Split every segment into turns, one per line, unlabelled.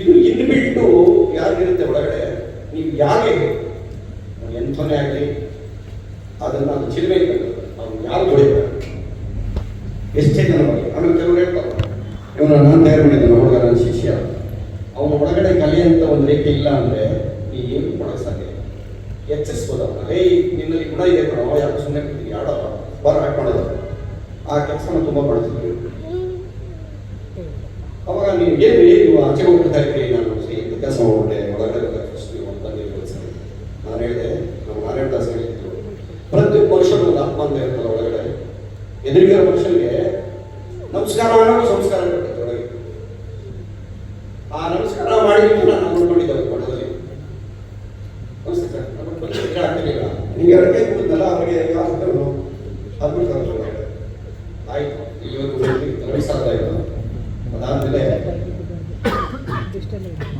ಇದು ಇನ್ಬಿಟ್ಟು ಯಾರಿಗಿರುತ್ತೆ ಒಳಗಡೆ? ನೀವು ಯಾರೇ ಎಂಥನೇ ಆಗಲಿ, ಅದನ್ನು ಅದು ಚಿಲ್ಮೆ ಅವ್ನು ಯಾರು ತೊಳಿಬೇಕು ಎಷ್ಟೇ ಜನ ಅವನು ಕೆಲವರು ಹೇಳ್ತಾರೆ ಇವನು ನಾನು ತಯಾರು ಮಾಡಿದ್ದಾನೆ ಹುಡುಗ ನನ್ನ ಶಿಷ್ಯ. ಅವನ ಒಳಗಡೆ ಕಲೆ ಅಂತ ಒಂದು ರೇಖೆ ಇಲ್ಲ ಅಂದರೆ ಈ ಏನು ಕೊಡಕ್ ಸಾಧ್ಯ. ಎಚ್ಚರಿಸ್ಬೋದು ಹೇ ನಿನ್ನಲ್ಲಿ ಗುಣ ಇದೆ ಕಣ. ಯಾಕೆ ಸುಮ್ಮನೆ ಯಾಡೋ ಬರ ಹಾಕಿ ಮಾಡೋದು ಆ ಕೆಲಸನ ತುಂಬ ಮಾಡ್ತಿದ್ವಿ ಅವಾಗ ನೀವು ಏನು ನೀವು ಆಚೆ ನಾನು ಇಂಥ ಕೆಲಸ ಒಳಗಡೆ ಅಂತ ನೀವು ನಾನು ಹೇಳಿದೆ, ನಮ್ಮ ನಾರಾಯಣ ದಾಸ್ ಹೇಳಿದ್ರು ಪ್ರತಿಯೊಬ್ಬ ಆತ್ಮ ಒಳಗಡೆ. ಎದುರಿಗಿರೋ ಮನುಷ್ಯನಿಗೆ ನಮಸ್ಕಾರ ಸಂಸ್ಕಾರ ಇರ್ತದೆ ಒಳಗೆ ಆ ನಮಸ್ಕಾರ ಮಾಡಿದ್ದು ನಾನು ನೋಡ್ಕೊಂಡಿದ್ದೆ ಪಟ್ಟದಲ್ಲಿ ನಮಸ್ತೆ ಸರ್ ನಮ್ಮ ಬಗ್ಗೆ ಆಗ್ತಿರ್ಲಿಲ್ಲ ನಿಮಗೆ ಎರಡು ಕೈ ಕೂತಲ್ಲ ಅವರಿಗೆ ಯಾರು ಅದ್ಬಿಡ್ತಾರೆ ಒಳಗಡೆ ಆಯ್ತು ಇವತ್ತು ನಮಸ್ಕಾರ ಆಯ್ತು ಅದಾದ್ಮೇಲೆ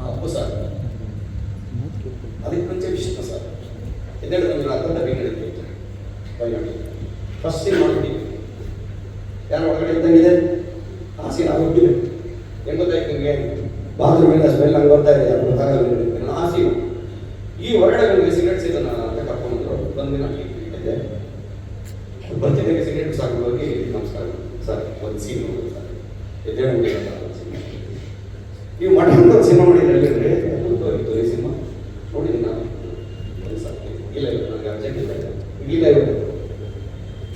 ಅಪ್ಪು ಸರ್ ಅದಕ್ಕೆ ಮುಂಚೆ ವಿಷ್ಣು ಸರ್ ಇದೆರಡು ನನಗೆ ಅರ್ಧ ಬೆಂಗಳೂರಿಗೆ ಬೈನಾಡಿ ಫಸ್ಟ್ ಸೀನ್ ಮಾಡ್ಬಿಟ್ಟಿದ್ವಿ ಯಾರು ಒಳಗಡೆ ಇದ್ದಂಗಿದೆ? ಸೀನ್ ಆಗೋಗ್ಬಿಟ್ಟಿದೆ ಹೆಂಗ್ ಗೊತ್ತಾಯ್ತು ನಿಮಗೆ? ಬಾತ್ರೂಮಿಂದ ಸ್ಮೆಲ್ ಹಂಗೆ ಬರ್ತಾ ಇದೆ. ಯಾರು ಗೊತ್ತಾಗಲ್ಲ ಸೀನು ಈ ಹೊರಗಡೆ ನನಗೆ ಸಿಗರೇಟ್ಸ್ ಇದನ್ನ ಅಂತ ಕರ್ಕೊಂಡ್ರು ಬಂದಿನ ಇದೆ ಬರ್ತಿದ್ದಾಗ ಸಿಗರೇಟ್ ಸಾಕು ಹೋಗಿ ನಮಸ್ಕಾರ. ಸರ್, ಒಂದು ಸೀನ್ ಸರ್ ಎದ್ದೇಳಿ ನೀವು ಮಠ ಒಂದು ಸಿನಿಮಾ ಮಾಡಿದ್ರೆ ಹೇಳಿದ್ರೆ ಇತ್ತು ಈ ಸಿನಿಮಾ ನೋಡಿದ್ದೀನಿ ನಾನು ಒಂದು ಸರ್ ಇಲ್ಲ ಇಲ್ಲ ನನಗೆ ಅರ್ಜೆಂಟ್ ಇಲ್ಲ ಇಲ್ಲ ಇಲ್ಲ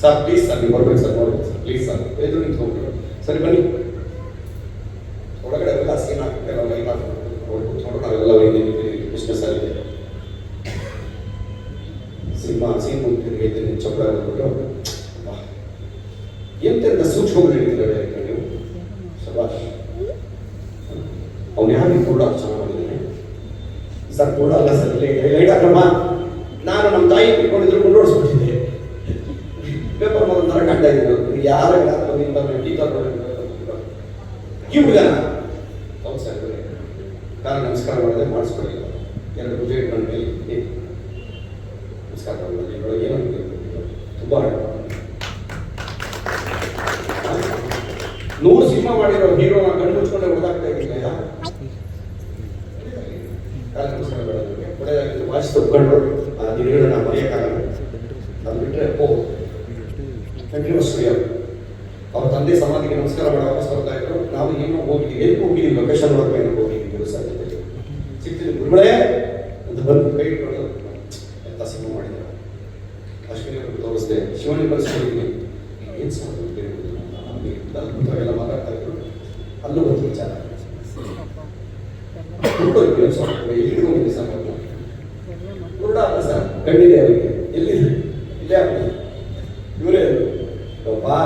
ಸರ್ ಪ್ಲೀಸ್ ಸರ್ ನೀವು ಬರ್ಬೇಕು ಸರ್ ನೋಡಿ ಸರ್ ಪ್ಲೀಸ್ ಸರ್ ಎದುರು ನಿಂತ್ಕೊಂಡ್ಬಿಟ್ಟು ಸರಿ ಬನ್ನಿ ಒಳಗಡೆ ಎಲ್ಲ ಸೀನ್ ಹಾಕ್ಬಿಟ್ಟು ಎಲ್ಲ ಲೈನ್ ನೋಡೋಣ ಕೂತ್ಕೊಂಡು ನಾವೆಲ್ಲ ಬಿಸ್ನೆಸ್ ಆಗಿದೆ ಸಿನಿಮಾ ಸೀನ್ ಮುಂದೆ ಇದ್ದೀನಿ ಚಪ್ಪಳ ಹೇಳ್ಬಿಟ್ಟು ಎಂತೆಂತ ಸೂಕ್ಷ್ಮಗಳು ಹೇಳಿದ್ದಾರೆ ನೀವು ಶಬಾಷ್ ಅವ್ನು ಯಾರು ಕೂಡ ಚೆನ್ನಾಗಿ ಮಾಡಿದ್ದಾನೆ ಸರ್ ಕೂಡ ಅಲ್ಲ ಸರ್ ಲೈಟ್ ಹಾಕಮ್ಮ ನಾನು ನಮ್ಮ ತಾಯಿ ಕೊಂಡಿದ್ರು ಕೊಂಡೋಡಿಸ್ಬಿಟ್ಟಿದ್ದೆ ಪೇಪರ್ ಮೊದಲು ತರ ಕಾಣ್ತಾ ಇದ್ದೀನಿ ಯಾರ ಟೀ ಈ ಹುಡುಗನ ಹೌದು ಸರ್ ಇವರೇ. ಕಾರಣ ನಮಸ್ಕಾರ ಮಾಡಿದೆ ಮಾಡಿಸ್ಕೊಳ್ಳಿಲ್ಲ ಎರಡು ಪೂಜೆ ಇಟ್ಕೊಂಡ ಮೇಲೆ ಏ, ನಮಸ್ಕಾರ ಮಾಡಿಲ್ಲ ಇದ್ರೊಳಗೆ ಏನು ತುಂಬ ನೂರು ಸಿನಿಮಾ ಮಾಡಿರೋ ಹೀರೋ ಕಣ್ಣು ಮುಚ್ಕೊಂಡೆ ಹೊಡೆದಾಗ್ತಾ ಇದ್ದಿಲ್ಲ ಕಾಲ ನಮಸ್ಕಾರ ಮಾಡೋದಕ್ಕೆ ಒಳ್ಳೆಯದಾಗಿತ್ತು ವಾಚ್ ತಗೊಂಡ್ರು ಆ ದಿನಗಳನ್ನ ನಾವು ಮರೆಯೋಕ್ಕಾಗಲ್ಲ ಅದು ಬಿಟ್ಟರೆ ಓ ವೆಂಕಟೇಶ್ವರಿ ಅವರು ತಂದೆ ಸಮಾಧಿಗೆ ನಮಸ್ಕಾರ ಮಾಡಿ ವಾಪಸ್ ಬರ್ತಾ ಇದ್ರು. ನಾವು ಏನೋ ಹೋಗಿ ಎಲ್ಲಿ ಹೋಗಿದ್ದೀವಿ ಲೊಕೇಶನ್ ವರ್ಕ್ ಏನೋ ಹೋಗಿದ್ದೀವಿ ಗುರು ಸರ್ ಗುರುಗಳೇ ಅಂತ ಬಂದು ಕೈ ಇಟ್ಕೊಂಡು ಎಂತ ಸಿನಿಮಾ ಮಾಡಿದ್ರು? ಅಶ್ವಿನಿ ಅವ್ರಿಗೆ ತೋರಿಸಿದೆ. ಶಿವನಿ ಕಳಿಸ್ಕೊಂಡಿದ್ದೀನಿ ಏನು ಎಲ್ಲ ಮಾತಾಡ್ತಾ ಇದ್ರು. ಅಲ್ಲೂ ಒಂದು ವಿಚಾರ. ಎಲ್ಲಿಗೆ ಇದ್ದೀವಿ ಸರ್ ಕುರುಡ ಅಲ್ಲ ಸರ್. ಕಣ್ಣಿದೆ ಅವರಿಗೆ ಎಲ್ಲಿದೆ ಇಲ್ಲೇ ಆಗ್ತದೆ ಇವರೇ ಬಾ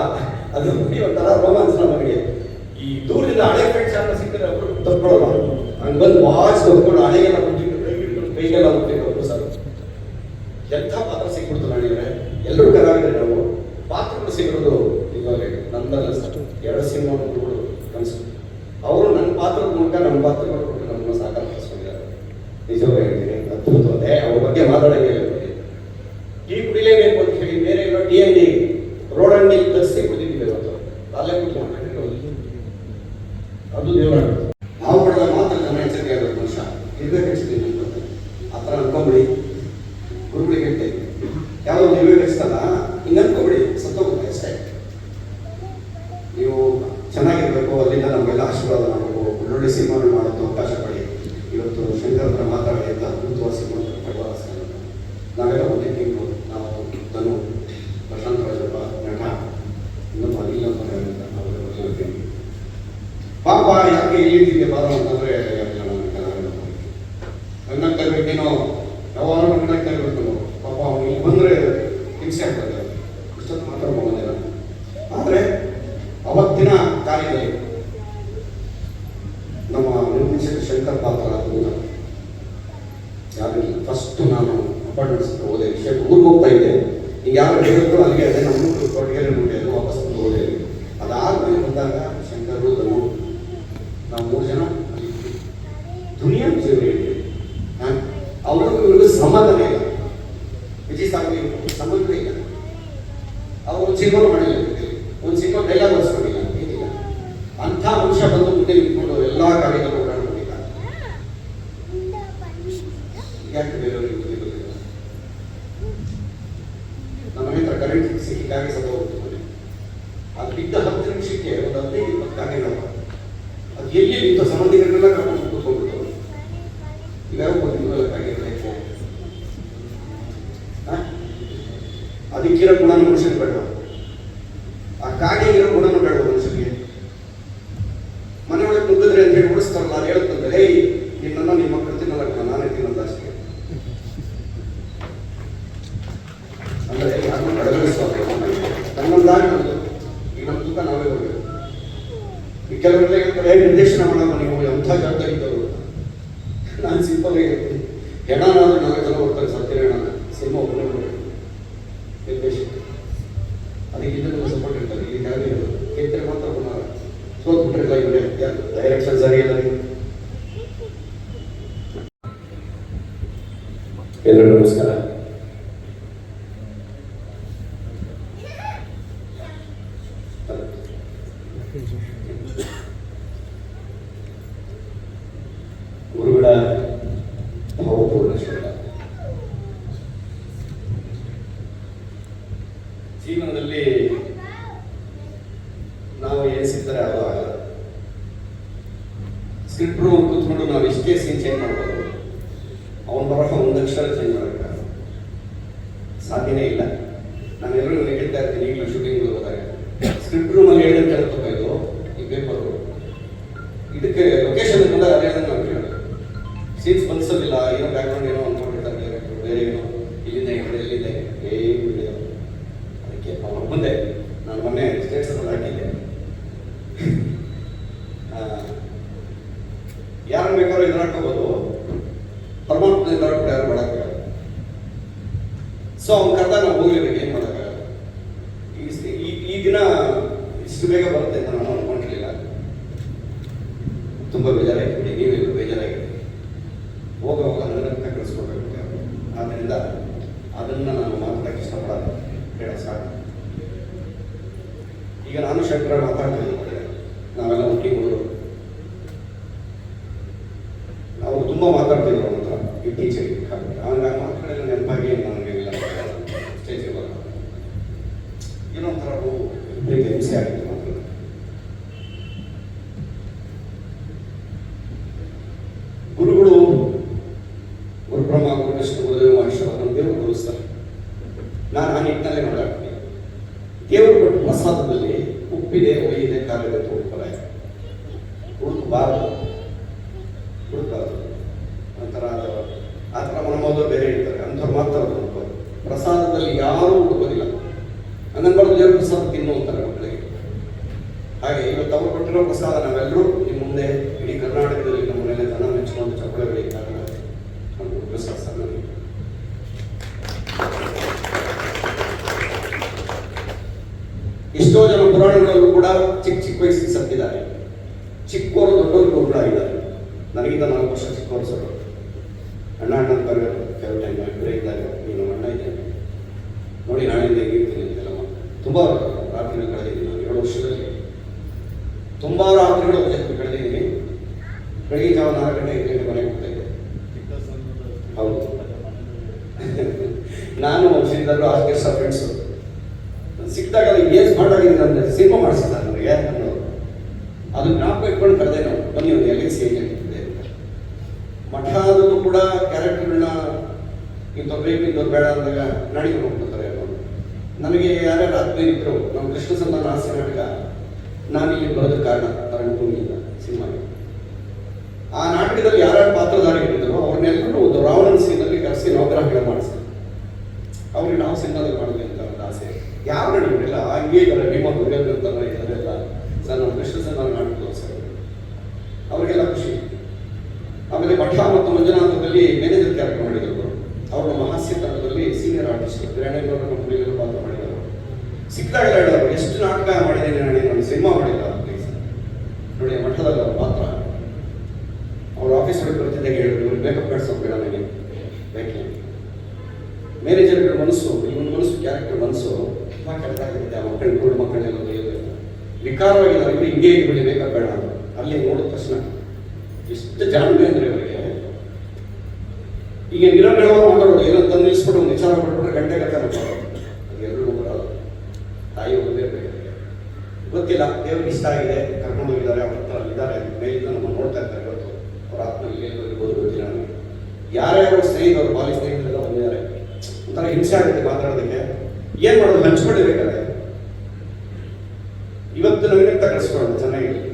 ಅದು ನೋಡಿ ಒಂಥರ ರೋಮಾಂಚನ ನಮಗೆ ಈ ದೂರದಿಂದ ಹಳೆ ಫ್ರೆಂಡ್ಸ್ ಅನ್ನ ಸಿಕ್ಕಿದ್ರೆ ಅವರು ತಪ್ಕೊಳ್ಳಲ್ಲ ಹಂಗೆ ಹಳೆಗೆಲ್ಲ ಮುಟ್ಟಿಟ್ಟು ಕೈ ಹಿಡ್ಕೊಂಡು ಕೈಗೆಲ್ಲ ಮುಟ್ಟಿಟ್ಟು ಅವರು ಸರ್ ಎಂಥ ಪಾತ್ರ ಸಿಕ್ಬಿಡ್ತು ನಾಣಿದ್ರೆ ಎಲ್ಲರೂ ಕಲಾವಿದ್ರೆ ನಾವು. ಪಾತ್ರಗಳು ಸಿಗೋದು ಇವಾಗ ನಂದಲ್ಲ ಎರಡು ಸಿನಿಮಾ ನೋಡ್ಬಿಡು ಕನಸು. ಅವರು ನನ್ನ ಪಾತ್ರದ ಮೂಲಕ ನಮ್ಮ ಪಾತ್ರ ಕೊಟ್ಟು ನಮ್ಮನ್ನು ಸಾಕಾರಿಸ್ಕೊಂಡಿದ್ದಾರೆ ನಿಜವಾಗ ಹೇಳ್ತೀನಿ ಅವ್ರ ಬಗ್ಗೆ ಮಾತಾಡೋಕ್ಕೆ ಟೀ ಕುಡಿಲೇಬೇಕು ಅಂತ ಹೇಳಿ ಬೇರೆ ಇರೋ ಟಿ ಅಂಗಡಿ ರೋಡ್ ಅಂಗಡಿ ತರಿಸಿ ಕುಡಿದಿದ್ದೀವಿ ಇವತ್ತು. ಅಲ್ಲೇ ಕುತ್ಕೊಂಡು. ಅದು ದೇವರ ನಾವು ಪಡೆದ ಮಾತ್ರ ನಮ್ಮ ಎಚ್ಚರಿಕೆ ಆಗಬೇಕು ಮನುಷ್ಯ ಇರ್ಬೇಕು ಅನ್ಸಿದ್ದೀನಿ ಅನ್ಕೊಂತೀನಿ ಆ ಥರ ಅನ್ಕೊಂಬಿಡಿ ಗುರುಗಳಿಗೆ ಹೇಳ್ತಾ ಇದ್ದೀನಿ ಯಾವುದೋ ಒಂದು ವಿವೇಕಿಸ್ತಲ್ಲ ಹಿಂಗೆ ಅನ್ಕೊಂಬಿಡಿ ಸತ್ತೋಗುತ್ತೆ ಅಷ್ಟೇ ನೀವು ಚೆನ್ನಾಗಿರ್ಬೇಕು, ಅಲ್ಲಿಂದ ನಮಗೆಲ್ಲ ಆಶೀರ್ವಾದ ಮಾಡಬೇಕು. ಒಳ್ಳೊಳ್ಳೆ ಸಿನಿಮಾಗಳು ಮಾಡೋದು ಅವಕಾಶ ಪಡಿ ಇವತ್ತು ಶಂಕರ್ ಹತ್ರ ಮಾತಾಡಿ ಅಂತ ಅದ್ಭುತವಾದ ಸಿನಿಮಾ ನಾವೆಲ್ಲ ಒಂದೇ ಟೀಮು ನಾವು ಧನು, ಪ್ರಶಾಂತ್ ರಾಜಪ್ಪ, ನಟ, ಇನ್ನೊಬ್ಬ ಅನಿಲ್ ಅಂತ ಬರ್ತೀವಿ. ಪಾಪ ಯಾಕೆ ಬಾರ ಅಂತಂದ್ರೆ ನನ್ನಂತ ವ್ಯಕ್ತಿನೋ ಯಾವಾಗ ನನ್ನಂತ ಇರ್ಬೇಕು ಪಾಪ ಅವನು ಇಲ್ಲಿ ಬಂದ್ರೆ ಹಿಂಸೆ ಆಗ್ತದೆ ಇಷ್ಟೊತ್ತು ಮಾತ್ರ ಬಂದಿಲ್ಲ ಆದರೆ ಅವತ್ತಿನ ಕಾರ್ಯದಲ್ಲಿ ನಮ್ಮ ನಿರ್ದೇಶಕ ಶಂಕರ್ ಪಾತ್ರ ಅದ್ಭುತ ಯಾರಿಲ್ಲ ಫಸ್ಟ್ ಅಪಾರ್ಟ್ಮೆಂಟ್ಸ್ ಹೋದೆ ವಿಷಯ ಊರಿಗೆ ಹೋಗ್ತಾ ಇದೆ ಈಗ ಯಾರು ಹೇಳಿದ್ರು ಅಲ್ಲಿಗೆ ಅದೇ ನಮ್ಮ ಕೊಟ್ಟಿಗೆ ನೋಡಿ ಅದು ವಾಪಸ್ ಬಂದು ಹೋದೆ ಅದಾದ್ಮೇಲೆ ಬಂದಾಗ ಶಂಕರ್ ನಾವು ಮೂರು ಜನ ದುನಿಯಾ ಜೀವನ ಅವರು ಇವ್ರಿಗೂ ಸಂಬಂಧನೇ ಇಲ್ಲ. ವಿಜಯ್ ಸಾಗರ್ ಸಂಬಂಧವೇ ಇಲ್ಲ. ಅವರು ಸಿನಿಮಾ ಮಾಡಿಲ್ಲ. ಒಂದು ಸಿನಿಮಾ ಡೈಲಾಗ್ ಬರ್ಸ್ಕೊಂಡಿಲ್ಲ ಏನಿಲ್ಲ. ಅಂಥ ಮನುಷ್ಯ ಬಂದು ಮುಂದೆ ನಿಂತ್ಕೊಂಡು ಎಲ್ಲ ಕಾರ್ಯಗಳು ಇಂಥ ಸಂಬಂಧಿಕರನ್ನೆಲ್ಲ ಕರ್ಕೊಂಡು ಕೂತ್ಕೊಂಡ್ಬಿಟ್ಟು ಈಗ ಲೈಫು ಅದಕ್ಕಿರೋ ಗುಣನೂ ಮನುಷ್ಯನ ಬೇಡ. ಆ ಕಾಗೆಗಿರೋ ಗುಣನೂ ಬೇಡ ಮನುಷ್ಯನಿಗೆ. ಮನೆಯೊಳಗೆ ನುಗ್ಗಿದ್ರೆ ಅಂತ ಹೇಳಿ ಓಡಿಸ್ತಾರಲ್ಲ, ಅದು ಹೇಳ್ತಂದ್ರೆ ಏಯ್ ನಿಮ್ಮ ಮಕ್ಕಳು ತಿನ್ನಲ್ಲ ನಾನೇ ತಿನ್ನಲ್ಲ ಅಷ್ಟೇ ಅಂದರೆ ಯಾರನ್ನು ಬೆಳಗಿಸ್ಬಾರ್ದು ದಾರಿ ಈಗ ನಮ್ಮ ದುಃಖ ನಾವೇ ಹೋಗಬೇಕು ನಿರ್ದೇಶನ ಮಾಡಮ್ಮ ನೀವು, ಎಂಥ ಜವಾಬ್ದಾರಿ ಇದ್ದವರು ನಾನು ಸಿಂಪಲ್ ಆಗಿರ್ತೀನಿ ಹೆಣನಾದ್ರೂ ನಾಲ್ಕು ಜನ ಹೋಗ್ತಾರೆ ಸತ್ಯ ಹೆಣ ಸಿನಿಮಾ ಒಬ್ಬನೇ ನಿರ್ದೇಶಕ. ಅದಕ್ಕೆ ಇದನ್ನು ಸಪೋರ್ಟ್ ಇರ್ತಾರೆ ಇಲ್ಲಿ ಯಾರು ಕೇಂದ್ರ ಮಾತ್ರ ಪುನಃ ಸೋತ್ಬಿಟ್ರಿಲ್ಲ ಇವರೇ ಡೈರೆಕ್ಷನ್ ಸರಿ ಇಲ್ಲ ನೀವು ಎಲ್ಲರಿಗೂ ನಮಸ್ಕಾರ ಗುರುಗಳ ಭಾವಪೂರ್ಣ ಶ್ರದ್ಧ ಜೀವನದಲ್ಲಿ ನಾವು ಎನಿಸಿದ್ದರೆ ಅದು ಆಗಲ್ಲ ಸ್ಕ್ರಿಪ್ಟ್ ರೂಮ್ ಕೂತ್ಕೊಂಡು ನಾವು ಎಷ್ಟೇ ಸೀನ್ ಚೇಂಜ್ ಮಾಡ್ಬೋದು ಅವನ ಬರಹ ಒಂದು ಅಕ್ಷರ ಚೇಂಜ್ ಮಾಡೋಕ್ಕಾಗಲ್ಲ ಸಾಧ್ಯನೇ ಇಲ್ಲ ನಾನು ಎಲ್ಲರಿಗೂ ಹೇಳ್ತಾ ಇರ್ತೀನಿ ಈಗಲೂ ಶೂಟಿಂಗ್ ಹೋದಾಗ ಸ್ಕ್ರಿಪ್ಟ್ ರೂಮಲ್ಲಿ ಹೇಳಿದ ಕೇಳ್ತಪ್ಪ ಇದು ಈ ಪೇಪರು ಇದಕ್ಕೆ ಲೊಕೇಶನ್ ಬಂದಾಗ ಅದೇ ಹೇಳ್ದಂಗೆ ನಾವು ಕೇಳೋದು ಸೀನ್ಸ್ ಬಂದಿಸೋದಿಲ್ಲ ಏನೋ ಬ್ಯಾಕ್ಗ್ರೌಂಡ್ ಏನೋ ಅಂದ್ಕೊಂಡಿರ್ತಾರೆ director, ಬೇರೆ ಏನೋ ಇಲ್ಲಿಂದ ಹಿಂದೆ ಎಲ್ಲಿಂದ ಏನು ಇಲ್ಲ ಅದಕ್ಕೆ ಅವನ ಮುಂದೆ ನಾನು ಮೊನ್ನೆ ಸ್ಟೇಟ್ಸಲ್ಲಿ ಹಾಕಿದ್ದೆ ಆ, ಯಾರನ್ನ ಬೇಕಾದ್ರೂ ಇದು ಹಾಕೋಬೋದು ಪರಮಾತ್ಮ ಇದ್ದಾರೆ ಕೂಡ ಯಾರು ಮಾಡೋಕ್ಕಾಗಲ್ಲ ಸೊ ಅವ್ನು ಕರೆದ ನಾವು ಏನು ಮಾಡೋಕ್ಕಾಗಲ್ಲ ಈ ಈ ದಿನ ಇಷ್ಟು ಬೇಗ ಬರುತ್ತೆ ಅಂತ ನಾನು ಅನ್ಕೊಂಡಿರಲಿಲ್ಲ. ತುಂಬ ಬೇಜಾರಾಗಿ ಬಿಡಿ ಬೇಜಾರಾಗಿದೆ ಬೇಜಾರಾಗಿ ಹೋಗ ಹೋಗ ನನಗಂತ ಕಳಿಸ್ಕೊಡ್ಬೇಕು. ಆದ್ದರಿಂದ ಅದನ್ನು ನಾನು ಮಾತಾಡಕ್ಕೆ ಇಷ್ಟಪಡೋದು ಹೇಳ ಸಾಕು. ಈಗ ನಾನು ಶಂಕರ ಮಾತಾಡ್ತೀನಿ ನಾವೆಲ್ಲ ಒಟ್ಟಿಗೆ ನಾವು ತುಂಬ ಮಾತಾಡ್ತೀವಿ ಅವನ ಹತ್ರ. ಇತ್ತೀಚೆಗೆ. ಅವನ ಮಾತಾಡಿದ್ರೆ ನೆನಪಾಗಿ ನನಗೆ ಇಲ್ಲ ಸ್ಟೇಜ್ಗೆ ಬರೋದು ಏನೋ ಒಂಥರ ಇಬ್ಬರಿಗೆ ಹಿಂಸೆ ಆಗಿತ್ತು ಮಾತ್ರ ಗುರುಗಳು ಗುರುಬ್ರಹ್ಮ ಗುರುವಿಷ್ಣು ಗುರುದೇವ ಮಹೇಶ್ವರ ನಮ್ಮ ದೇವರು ಗುರುಸ್ತಾರೆ ನಾನು ಆ ನಿಟ್ಟಿನಲ್ಲೇ ಮಾತಾಡ್ತೀನಿ ದೇವರು ಕೊಟ್ಟ ಪ್ರಸಾದದಲ್ಲಿ ಉಪ್ಪಿದೆ, ಒಯ್ಯಿದೆ, ಕಾಲಿದೆ ತೋಡ್ಕೊಳ ಹುಡುಕಬಾರದು. ಹುಡುಕಬಾರದು. ಒಂಥರ ಆ ಥರ ಮನಮೋದು ಬೇರೆ ಇರ್ತಾರೆ ಅಂಥವ್ರು ಮಾತ್ರ ಹುಡುಕೋದು. ಪ್ರಸಾದದಲ್ಲಿ ಯಾರೂ ಹುಡುಕೋದಿಲ್ಲ. ಹಂಗನ್ಬಾರ್ದು ದೇವ್ರ ಪ್ರಸಾದ ತಿನ್ನು ಅಂತಾರೆ ಮಕ್ಕಳಿಗೆ. ಹಾಗೆ ಇವತ್ತು ಅವರು ಕೊಟ್ಟಿರೋ ಪ್ರಸಾದ ನಾವೆಲ್ಲರೂ ನಿಮ್ಮ ಮುಂದೆ ಇಡೀ ಕರ್ನಾಟಕದಲ್ಲಿ ನಮ್ಮ ಮನೆಯಲ್ಲಿ ಜನ ಮೆಚ್ಚಿಕೊಂಡು ಚಪ್ಪಳೆಗಳಿಗೆ ಕಾರಣ ಪ್ರಸಾದ ಸರ್ ನನಗೆ ಎಷ್ಟೋ ಜನ ಕೂಡ ಚಿಕ್ಕ ಚಿಕ್ಕ ವಯಸ್ಸಿಗೆ ಸತ್ತಿದ್ದಾರೆ. ಚಿಕ್ಕವರು ದೊಡ್ಡವರು ಕೂಡ ಇದ್ದಾರೆ ನನಗಿಂತ ನಾಲ್ಕು ವರ್ಷ ಚಿಕ್ಕವರು ಸರ್. ಅಣ್ಣ ಅಣ್ಣ ಕರೆಯೋರು ಕೆಲವು ಟೈಮ್ ಇಬ್ಬರೇ ಇದ್ದಾಗ ನೀನು ಅಣ್ಣ ಇದ್ದೇನೆ ನೋಡಿ ನಾಳೆಯಿಂದ ಹೇಗಿರ್ತೀನಿ ಅಂತೆಲ್ಲ ತುಂಬ ರಾತ್ರಿನ ಕಳೆದಿದ್ದೀನಿ ನಾನು ಏಳು ವರ್ಷದಲ್ಲಿ. ತುಂಬ ರಾತ್ರಿಗಳು ಕಳೆದಿದ್ದೀನಿ ಬೆಳಗ್ಗೆ ಜಾವ ನಾಲ್ಕು ಗಂಟೆ ಐದು ಗಂಟೆ ಮನೆಗೆ ಹೋಗ್ತಾ ಇದ್ದೆ. ಹೌದು. ನಾನು ಶ್ರೀಧರು ಆಸ್ಕೆ ಫ್ರೆಂಡ್ಸು ಸಿಕ್ಕಿದಾಗ ಅವ್ರಿಗೆ ಏಜ್ ಮಾಡಿದಾಗ ಅಂದರೆ ಸಿನಿಮಾ ಮಾಡಿಸಿದ ನನಗೆ ಅನ್ನೋದು ಅದು ಜ್ಞಾಪಕ ಇಟ್ಕೊಂಡು ಕರೆದೆ ನಾವು. ಬನ್ನಿ ಒಂದು ಎಲ್ಲಿಗೆ ಸೇರಿ ಏಜೆಂಟ್ ಮಠ ಅದನ್ನು ಕೂಡ ಕ್ಯಾರೆಕ್ಟರ್ಗಳನ್ನ ಇಂಥ ಬೇಕು ಇಂಥವ್ರು ಬೇಡ ಅಂದಾಗ ನಾಡಿಗೆ ಹೋಗ್ಬಿಡ್ತಾರೆ ನನಗೆ ಯಾರ್ಯಾರು ಆತ್ಮೀಯರಿದ್ರು, ನಮ್ಮ ಕೃಷ್ಣ ಸಂಬಂಧ ಹಾಸ್ಯ ನಾಟಕ ನಾನು ಇಲ್ಲಿ ಬರೋದಕ್ಕೆ ಕಾರಣ ರಂಗಭೂಮಿಯಿಂದ ಸಿನಿಮಾಗೆ. ಆ ನಾಟಕದಲ್ಲಿ ಯಾರ್ಯಾರು ಪಾತ್ರಧಾರಿಗಳಿದ್ರು ಅವ್ರನ್ನೆಲ್ಲರೂ ಒಂದು ರಾವಣನ ಸೀನಲ್ಲಿ ಕರೆಸಿ ನವಗ್ರಹಗಳ ಮಾಡಿಸ್ತಾರೆ ಅವ್ರಿಗೆ ನಾವು ಸಿನಿಮಾದಲ್ಲಿ ಮಾಡಬೇಕು ಅಂತ ಒಂದು ಆಸೆ. ಯಾವ ನಡಿಗೆಲ್ಲ ಹಂಗೆ ಇದ್ದಾರೆ ನಿಮ್ಮ ದುರ್ಗಂತರ ಇದರೆಲ್ಲ ಸರ್, ನಮ್ಮ ಕೃಷ್ಣ ಸಂಧಾನ ನಾಟಕ ಸರ್. ಅವರಿಗೆಲ್ಲ ಖುಷಿ. ಆಮೇಲೆ ಮಠ ಮತ್ತು ಮಂಜುನಾಥದಲ್ಲಿ ಮ್ಯಾನೇಜರ್ ಕ್ಯಾರೆಕ್ಟರ್ ಮಾಡಿದ್ರು ಅವರು. ನಮ್ಮ ಹಾಸ್ಯ ತಂಡದಲ್ಲಿ ಸೀನಿಯರ್ ಆರ್ಟಿಸ್ಟ್ ಗ್ರಾಣೇಗೌಡರ ಕಂಪನಿಯಲ್ಲೂ ಪಾತ್ರ ಮಾಡಿದರು. ಸಿಕ್ಕಿದಾಗ ಹೇಳಿದರು ಎಷ್ಟು ನಾಟಕ ಮಾಡಿದ್ದೀನಿ ನಾನು ನಾನು ಸಿನಿಮಾ ಮಾಡಿಲ್ಲ ಪ್ಲೀಸ್ ನೋಡಿ ಮಠದಲ್ಲಿ ಅವರ ಪಾತ್ರ. ಅವ್ರ ಆಫೀಸ್ ಒಳಗೆ ಬರ್ತಿದ್ದಾಗ ಹೇಳಿದ್ರು ಮೇಕಪ್ ಬೇಡ ನನಗೆ. ಮ್ಯಾನೇಜರ್ಗಳ ಮನಸ್ಸು, ಇವನ ಮನಸ್ಸು ಕ್ಯಾರೆಕ್ಟರ್ ಮನಸ್ಸು ತುಂಬ ಕೆಟ್ಟದಾಗಿರುತ್ತೆ, ಆ ಮಕ್ಕಳು ಕೂಡ ಮಕ್ಕಳನ್ನೆಲ್ಲ ಬೈಯೋದ್ರಿಂದ ವಿಕಾರವಾಗಿ ಇವರು ಹಿಂಗೆ ಹಿಂಗೆ ಬೆಳಿಬೇಕಾ ಬೇಡ ಅಲ್ಲಿ ನೋಡಿದ ತಕ್ಷಣ ಎಷ್ಟು ಜಾಣ್ಮೆ ಅಂದ್ರೆ ಅವರಿಗೆ ಈಗ ನಿರಂತರ ಮಾತಾಡೋದು ಏನೋ ತಂದು ನಿಲ್ಲಿಸ್ಬಿಟ್ಟು ಒಂದು ವಿಚಾರ ಮಾಡ್ಬಿಟ್ರೆ ಗಂಟೆ ಗಂಟೆ ಮಾತಾಡೋದು ಅದು ಎಲ್ರಿಗೂ ಬರೋದು ತಾಯಿ ಒಂದೇ ಗೊತ್ತಿಲ್ಲ, ದೇವ್ರಿಗೆ ಇಷ್ಟ ಆಗಿದೆ, ಕರ್ಕೊಂಡು ಹೋಗಿದ್ದಾರೆ, ಅವ್ರ ಹತ್ರ ಅಲ್ಲಿದ್ದಾರೆ ಮೇಲಿಂದ ನಮ್ಮ ನೋಡ್ತಾ ಇರ್ತಾರೆ ಇವತ್ತು ಅವ್ರ ಆತ್ಮ ಇಲ್ಲಿ ಗೊತ್ತಿಲ್ಲ ನನಗೆ ಯಾರ್ಯಾರು ಸ್ನೇಹಿತರು ಬಾಲಿ ಸ್ನೇಹಿತರು ಒಂಥರ ಹಿಂಸೆ ಆಗುತ್ತೆ ಮಾತಾಡೋದಕ್ಕೆ. ಏನ್ ಮಾಡೋದು? ಹಂಚ್ಕೊಂಡಿರ್ಬೇಕಾದ್ರೆ ಇವತ್ತು ನಮಗೆ ಚೆನ್ನಾಗಿ